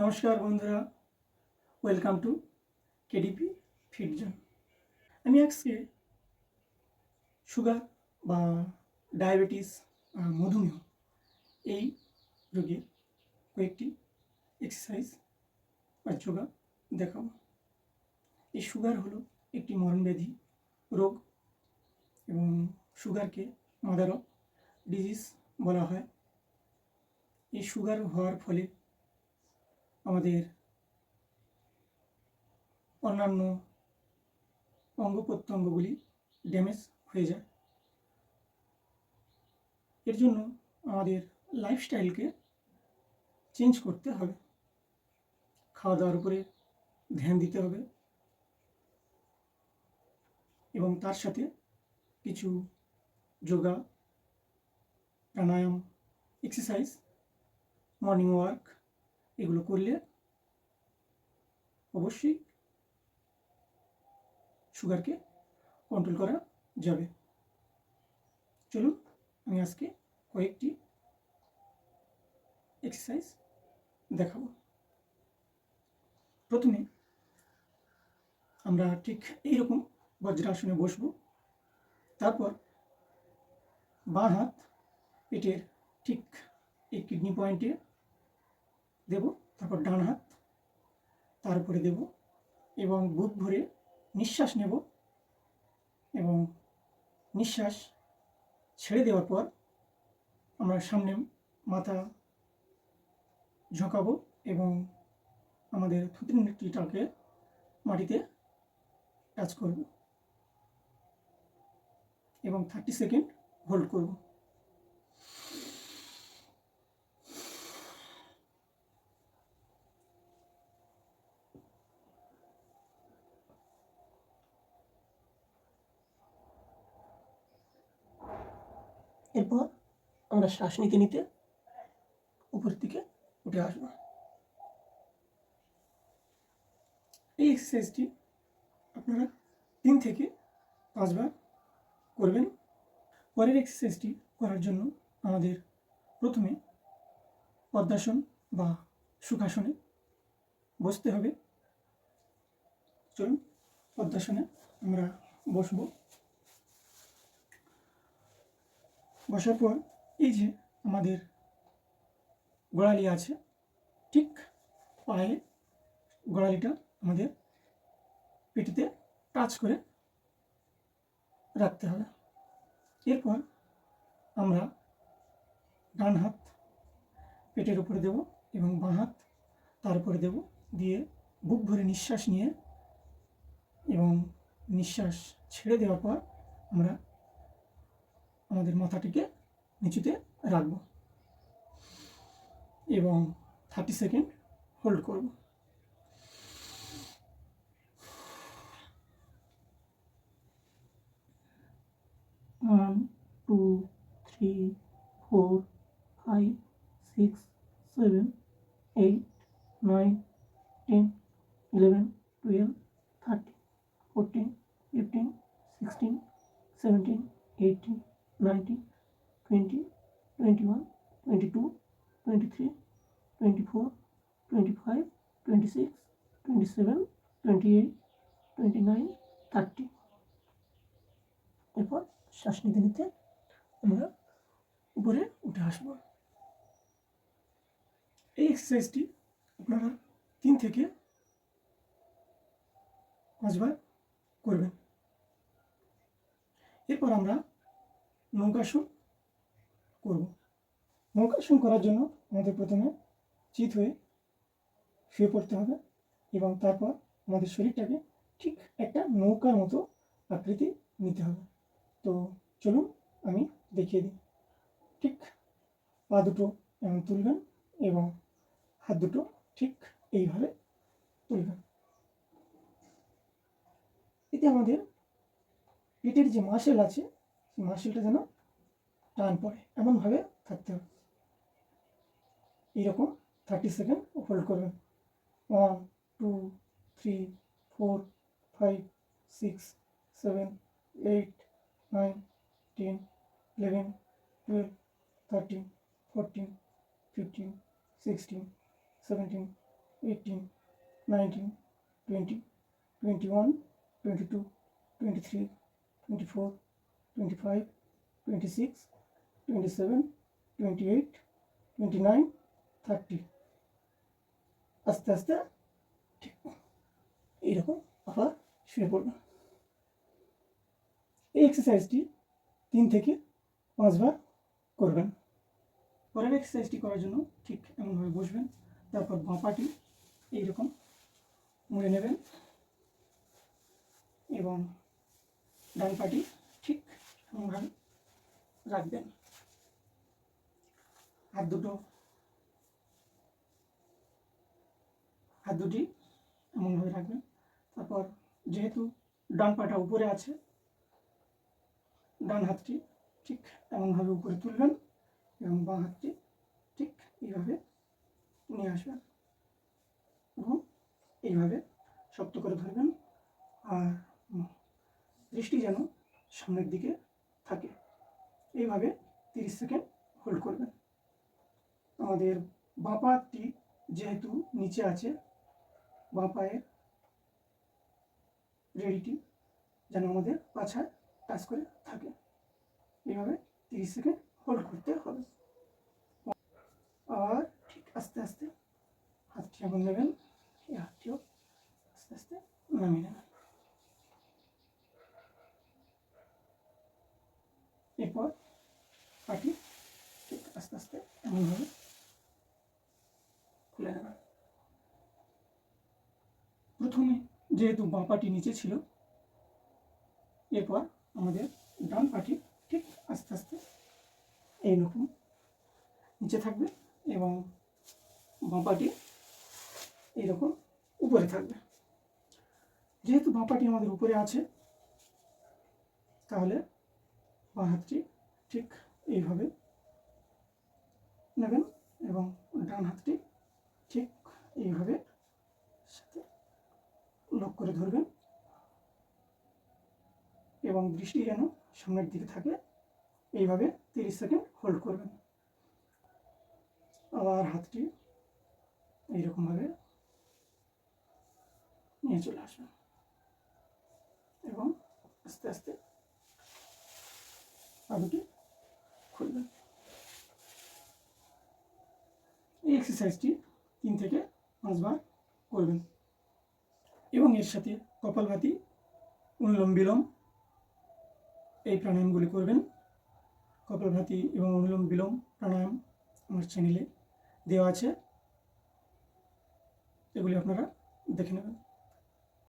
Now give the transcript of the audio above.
নমস্কার বন্ধুরা welcome to KDP ফিটজন আমি আজকে সুগার বা ডায়াবেটিস মধুমেহ এই রোগের কয়েকটি এক্সারসাইজ বা যোগা দেখাবো। এই সুগার হলো একটি মরণব্যাধি রোগ এবং সুগারকে মাদার অফ ডিজিজ বলা হয়। এই সুগার হওয়ার ফলে আমাদের অন্যান্য অঙ্গ প্রত্যঙ্গগুলি ড্যামেজ হয়ে যায়। এর জন্য আমাদের লাইফস্টাইলকে চেঞ্জ করতে হবে। খাওয়া দাওয়ার উপরে ধ্যান দিতে হবে এবং তার সাথে কিছু yoga, pranayama exercise morning work এগুলো করলে অবশ্যই সুগারকে কন্ট্রোল করা যাবে। চলুন, আমি আজকে কয়েকটি এক্সারসাইজ দেখাবো। প্রথমে আমরা ঠিক এইরকম বজ্রাসনে বসবো, তারপর বাঁ হাত পেটের ঠিক এই কিডনি পয়েন্টে দেব, তারপর ডান হাত তার উপরে দেব এবং বুক ভরে নিঃশ্বাস নেব এবং নিঃশ্বাস ছেড়ে দেওয়ার পর আমরা সামনে মাথা ঝোঁকাবো এবং আমাদের থুতনিটিটাকে মাটিতে টাচ করব এবং থার্টি সেকেন্ড হোল্ড করব। এরপর আমরা শ্বাস নিতে নিতে উপরের দিকে উঠে আসব। এই এক্সারসাইজটি আপনারা তিন থেকে পাঁচবার করবেন। পরের এক্সারসাইজটি করার জন্য আমাদের প্রথমে পদ্মাসন বা সুখাসনে বসতে হবে। চলুন, পদ্মাসনে আমরা বসবো। বসার পর এই যে আমাদের গোড়ালি আছে, ঠিক পায়ে গোড়ালিটা আমাদের পেটিতে টাচ করে রাখতে হবে। এরপর আমরা ডান হাত পেটের উপরে দেব এবং বাঁ হাত তার উপরে দেব দিয়ে বুক ভরে নিঃশ্বাস নিয়ে এবং নিঃশ্বাস ছেড়ে দেওয়ার পর আমরা আমাদের মাথাটিকে নিচুতে রাখব। এবং থার্টি সেকেন্ড হোল্ড করব। One two three four five six seven eight nine ten eleven twelve thirteen fourteen fifteen sixteen seventeen eighteen nineteen twenty twenty one twenty two twenty three twenty four twenty five twenty six twenty seven twenty eight twenty nine thirty এরপর শ্বাস নিতে নিতে আমরা উপরে উঠে আসব। এই এক্সারসাইজটি আপনারা তিন থেকে পাঁচবার করবেন। এরপর আমরা নৌকাসন করব। নৌকাসন করার জন্য আমাদের প্রথমে চিত হয়ে শুয়ে পড়তে হবে এবং তারপর আমাদের শরীরটাকে ঠিক একটা নৌকার মতো আকৃতি নিতে হবে। তো চলুন আমি দেখিয়ে দিই। ঠিক পা দুটো এমন তুলবেন এবং হাত দুটো ঠিক এইভাবে তুলবেন। এতে আমাদের পেটের যে মাসেল আছে মাসেলটা যেন টান পড়ে। এমনভাবে থাকতে হবে। এইরকম থার্টি সেকেন্ড হোল্ড করবেন। One two three four five six seven eight nine ten eleven twelve thirteen fourteen fifteen sixteen seventeen eighteen nineteen twenty twenty one twenty two twenty three twenty four twenty five twenty six twenty seven twenty eight twenty nine thirty আস্তে আস্তে, ঠিক। এইরকম আবার শুয়ে পড়বেন এই এক্সারসাইজটি তিন থেকে পাঁচবার করবেন। পরের এক্সারসাইজটি করার জন্য ঠিক এমনভাবে বসবেন। তারপর বাঁ পাটি এইরকম মুড়ে নেবেন। এবং ডান পাটি ঠিক এমনভাবে রাখবেন। হাত দুটো হাত দুটি এমনভাবে রাখবেন। তারপর যেহেতু ডান পাটা উপরে আছে, ডান হাতটি ঠিক এমনভাবে উপরে তুলবেন এবং বাঁ হাতটি ঠিক এইভাবে নিয়ে আসবেন এবং এইভাবে শক্ত করে ধরবেন। আর দৃষ্টি যেন সামনের দিকে থাকে। এইভাবে তিরিশ সেকেন্ড হোল্ড করবেন। আমাদের বাঁ পাটি যেহেতু নিচে আছে বাঁ পায়ের রেডিটি যেন আমাদের পাছায় টাচ করে থাকে। এইভাবে তিরিশ সেকেন্ড হোল্ড করতে হবে। আর ঠিক আস্তে আস্তে হাতটি এখন নেবেন। এই হাতটিও আস্তে আস্তে নামিয়ে নেবেন। এরপর পাটি ঠিক আস্তে আস্তে এমনভাবে খুলে নেবেন প্রথমে যেহেতু বাঁ পাটি নিচে ছিল, এরপর আমাদের ডান পাটি ঠিক আস্তে আস্তে এইরকম নিচে থাকবে এবং বাঁ পাটি এইরকম উপরে থাকবে। যেহেতু বাঁ পাটি আমাদের উপরে আছে, তাহলে বাঁ হাতটি ঠিক এইভাবে নেবেন এবং ডান হাতটি ঠিক এইভাবে সাথে লক করে ধরবেন এবং দৃষ্টি যেন সামনের দিকে থাকে এইভাবে তিরিশ সেকেন্ড হোল্ড করবেন। আবার হাতটি এইরকমভাবে নিয়ে চলে আসবেন এবং আস্তে আস্তে দুটি খুলবেন এই এক্সারসাইজটি তিন থেকে পাঁচবার করবেন। এবং এর সাথে কপালভাতি, অনুলোম বিলোম, এই প্রাণায়ামগুলি করবেন। কপালভাতি এবং অনুলোম বিলোম প্রাণায়াম আমার চ্যানেলে দেওয়া আছে। এগুলি আপনারা দেখে নেবেন।